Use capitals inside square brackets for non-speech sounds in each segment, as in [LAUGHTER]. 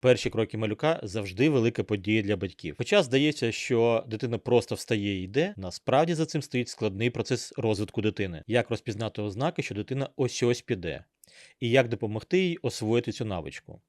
Перші кроки малюка завжди велика подія для батьків. Хоча здається, що дитина просто встає і йде, насправді за цим стоїть складний процес розвитку дитини. Як розпізнати ознаки, що дитина ось ось піде, і як допомогти їй освоїти цю навичку,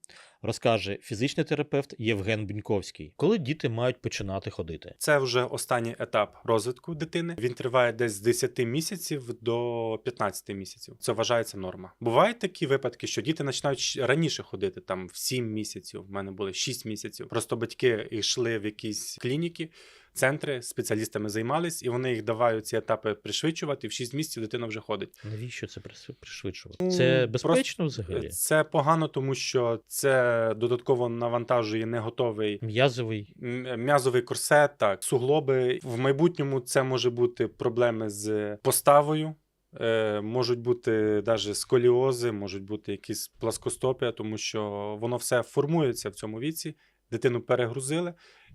розкаже фізичний терапевт Євген Біньковський, коли діти мають починати ходити. Це вже останній етап розвитку дитини. Він триває десь з 10 місяців до 15 місяців. Це вважається норма. Бувають такі випадки, що діти починають раніше ходити, там в 7 місяців. В мене були 6 місяців. Просто батьки йшли в якісь клініки. Центри спеціалістами займались, і вони їх давають ці етапи пришвидшувати. і В 6 місяців дитина вже ходить. Навіщо це пришвидшувати? Ну, Це просто- безпечно взагалі? Це погано, тому що це додатково навантажує не готовий М'язовий. М'язовий корсет, так, суглоби. В майбутньому це може бути проблеми з поставою. Е, можуть бути навіть сколіози, можуть бути якісь пласкостопія, тому що воно все формується в цьому віці. Дитину перегрузили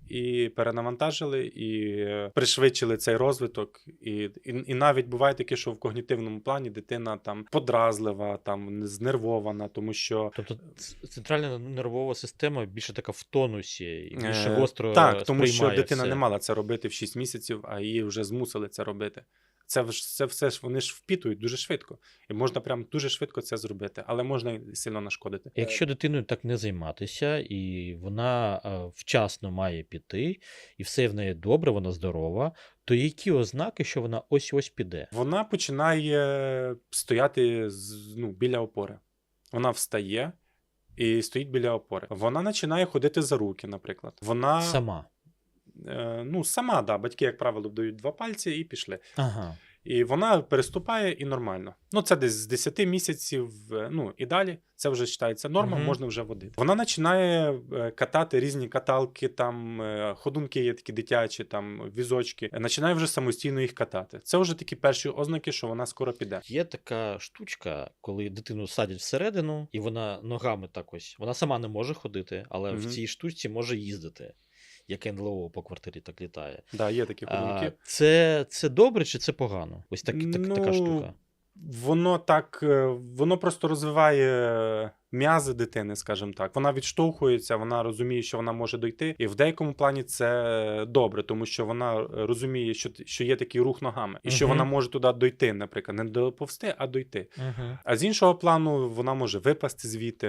і перенавантажили, і е, пришвидшили цей розвиток. І, і, і навіть буває таке, що в когнітивному плані дитина там подразлива, там знервована, тому що Тобто центральна нервова система більше така в тонусі і більше Е, гостро Так, тому що дитина все. не мала це робити в 6 місяців, а її вже змусили це робити. Це, це все ж вони ж впітують дуже швидко. І можна прям дуже швидко це зробити, але можна і сильно нашкодити. Якщо дитиною так не займатися, і вона вчасно має піти, і все в неї добре, вона здорова, то які ознаки, що вона ось ось піде? Вона починає стояти з- ну, біля опори. Вона встає і стоїть біля опори. Вона починає ходити за руки, наприклад. Вона Сама. Е, ну, сама, да, батьки, як правило, дають два пальці і пішли. Ага. І вона переступає і нормально. Ну, це десь з 10 місяців, е, ну і далі. Це вже вважається норма, Мгм. можна вже водити. Вона починає е, катати різні каталки, там ходунки є такі дитячі, там візочки. Починає вже самостійно їх катати. Це вже такі перші ознаки, що вона скоро піде. Є така штучка, коли дитину садять всередину, і вона ногами так ось. Вона сама не може ходити, але в цій штучці може їздити. Як НЛО по квартирі так літає. Да, є такі А, це, це добре чи це погано? Ось так, так, така Ну, штука. Воно так, е, воно просто розвиває м'язи дитини, скажімо так. Вона відштовхується, вона розуміє, що вона може дойти. І в деякому плані це добре, тому що вона розуміє, що, що є такий рух ногами, і що Мгм. вона може туди дойти, наприклад, не доповзти, а дойти. Угу. А з іншого плану, вона може випасти звідти,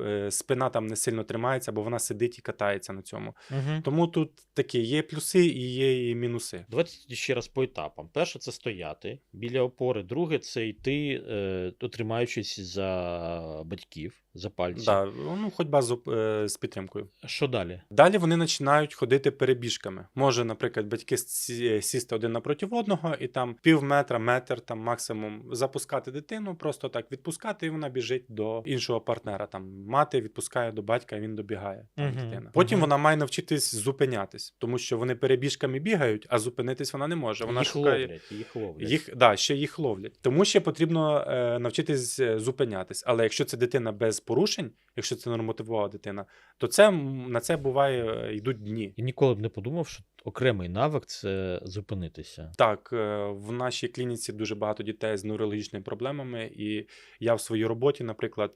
е, спина там не сильно тримається, бо вона сидить і катається на цьому. Угу. Тому тут такі є плюси і є і мінуси. Давайте ще раз по етапам. Перше це стояти біля опори, друге це йти, е, тримаючись за батьків, років. За пальці. Да, ну, ходьба з, е, з підтримкою. Що далі? Далі вони починають ходити перебіжками. Може, наприклад, батьки сі- сісти один напроти одного і там пів метра, метр, там максимум запускати дитину, просто так відпускати, і вона біжить до іншого партнера. Там мати відпускає до батька, і він добігає. Там, Мгм, дитина. Потім мгм. вона має навчитись зупинятись, тому що вони перебіжками бігають, а зупинитись вона не може. Вона їх шукає. ловлять, їх ловлять. Їх да, ще їх ловлять. Тому ще потрібно е, навчитись е, зупинятись. Але якщо це дитина без порушень, якщо це нормотивова дитина, то це на це буває е, йдуть дні. Я ніколи б не подумав, що окремий навик це зупинитися. Так, е, в нашій клініці дуже багато дітей з неврологічними проблемами, і я в своїй роботі, наприклад,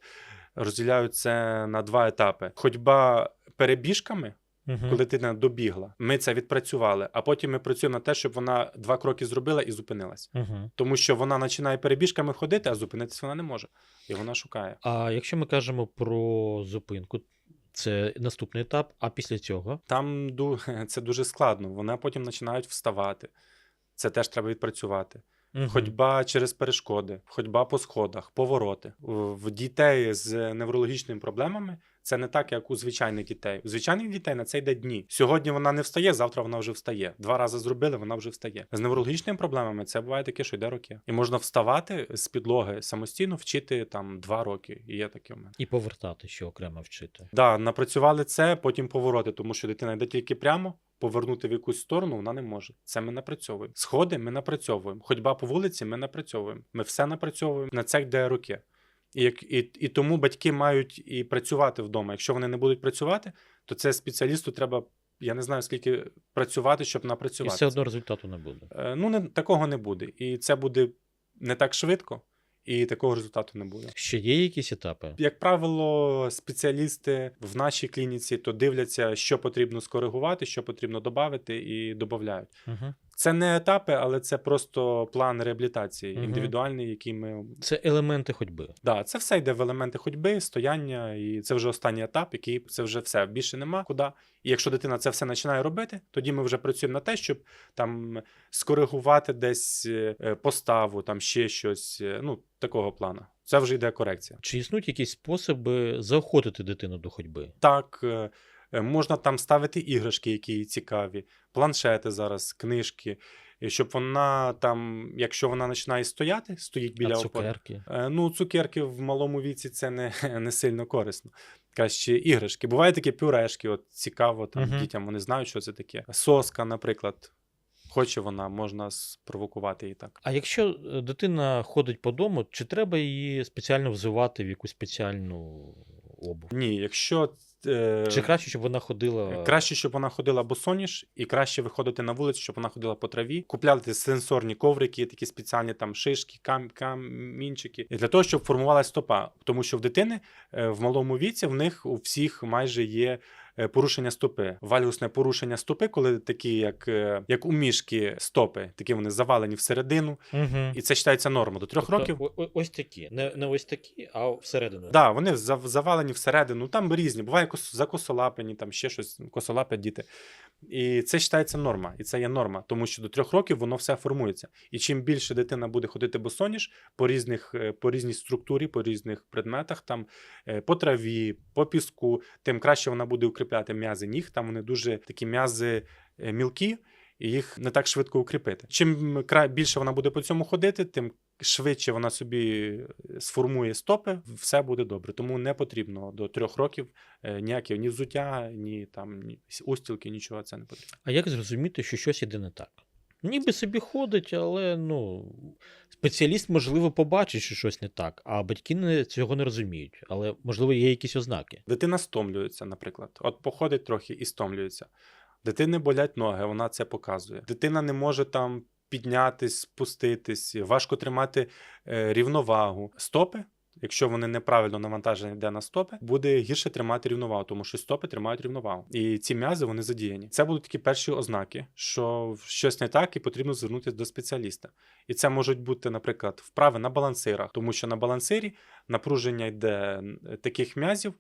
розділяю це на два етапи: ходьба перебіжками. Угу. Коли дитина добігла, ми це відпрацювали, а потім ми працюємо на те, щоб вона два кроки зробила і зупинилась. Угу. Тому що вона починає перебіжками ходити, а зупинитись вона не може. І вона шукає. А якщо ми кажемо про зупинку, це наступний етап, а після цього Там ду- [LAUGHS] це дуже складно. Вони потім починають вставати. Це теж треба відпрацювати. Мгм. Ходьба через перешкоди, ходьба по сходах, повороти. В дітей з неврологічними проблемами це не так, як у звичайних дітей. У звичайних дітей на це йде дні. Сьогодні вона не встає, завтра вона вже встає. Два рази зробили, вона вже встає. З неврологічними проблемами це буває таке, що йде роки. І можна вставати з підлоги самостійно, вчити там два роки. І є таке в мене. і повертати, що окремо вчити. Да, напрацювали це, потім повороти, тому що дитина йде тільки прямо, повернути в якусь сторону вона не може. Це ми напрацьовуємо. Сходи ми напрацьовуємо. Ходьба по вулиці ми напрацьовуємо. Ми все напрацьовуємо. На це йде роки. І, як, і, і тому батьки мають і працювати вдома. Якщо вони не будуть працювати, то це спеціалісту треба, я не знаю скільки працювати, щоб І напрацювати. все одно результату не буде. Е, Ну, не, такого не буде. І це буде не так швидко. і такого результату не буде. Ще є якісь етапи? Як правило, спеціалісти в нашій клініці то дивляться, що потрібно скоригувати, що потрібно додати, і додають. Угу. Це не етапи, але це просто план реабілітації Мгм. індивідуальний, який ми Це елементи ходьби. Да, це все йде в елементи ходьби, стояння, і це вже останній етап, який це вже все більше нема куди. І якщо дитина це все починає робити, тоді ми вже працюємо на те, щоб там скоригувати десь е, е, поставу, там ще щось. е, Ну такого плану. Це вже йде корекція. Чи існують якісь способи заохотити дитину до ходьби? Так, можна там ставити іграшки, які їй цікаві, планшети зараз, книжки. Щоб вона там, якщо вона починає стояти, стоїть біля а цукерки? Е, Ну, цукерки в малому віці це не, [LAUGHS] не сильно корисно. Краще іграшки. Бувають такі пюрешки, от цікаво, там Мгм. дітям вони знають, що це таке. Соска, наприклад. Хоче вона, можна спровокувати її так. А якщо е, дитина ходить по дому, чи треба її спеціально взивати в якусь спеціальну обув? Ні, якщо е, Чи краще, щоб вона ходила. краще, щоб вона ходила босоніж, і краще виходити на вулицю, щоб вона ходила по траві, купляти сенсорні коврики, такі спеціальні там шишки, кам, камінчики, і для того, щоб формувалася стопа. Тому що в дитини е, в малому віці в них у всіх майже є. Е, Порушення стопи, вальгусне порушення стопи, коли такі, як, е, як у мішки стопи, такі вони завалені всередину, Угу. і це вважається норма. До трьох років ось такі. Не, не ось такі, а всередину. Да, вони завалені всередину. Там різні. Буває кос- закосолапені, там ще щось, косолапять діти. І це вважається норма. І це є норма, тому що до трьох років воно все формується. І чим більше дитина буде ходити босоніж по різних, е, по різній структурі, по різних предметах, там по траві, по піску, тим краще вона буде укріпляти м'язи ніг. Там вони дуже такі м'язи е, мілкі. І їх не так швидко укріпити. Чим більше вона буде по цьому ходити, тим швидше вона собі е, сформує стопи, все буде добре. Тому не потрібно до трьох років е, ніякі ні взуття, ні там ні устілки, нічого це не потрібно. А як зрозуміти, що щось іде не так? Ніби собі ходить, але ну спеціаліст, можливо, побачить, що щось не так, а батьки не, цього не розуміють. Але можливо є якісь ознаки. Дитина стомлюється, наприклад. От походить трохи і стомлюється. Дитини болять ноги, вона це показує. Дитина не може там піднятись, спуститись, важко тримати е, рівновагу. Стопи. Якщо вони неправильно навантажені йде на стопи, буде гірше тримати рівновагу, тому що стопи тримають рівновагу. І ці м'язи вони задіяні. Це будуть такі перші ознаки, що щось не так, і потрібно звернутися до спеціаліста. І це можуть бути, наприклад, вправи на балансирах, тому що на балансирі напруження йде е, таких м'язів,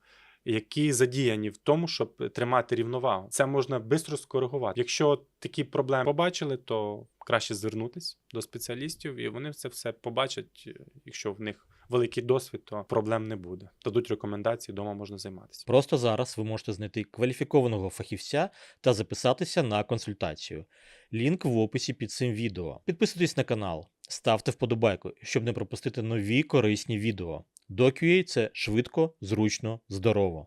які задіяні в тому, щоб тримати рівновагу. Це можна швидко скоригувати. Якщо такі проблеми побачили, то краще звернутися до спеціалістів, і вони це все побачать. Якщо в них великий досвід, то проблем не буде. Дадуть рекомендації, вдома можна займатися. Просто зараз ви можете знайти кваліфікованого фахівця та записатися на консультацію. Лінк в описі під цим відео. Підписуйтесь на канал, ставте вподобайку, щоб не пропустити нові корисні відео. DoQA – це швидко, зручно, здорово.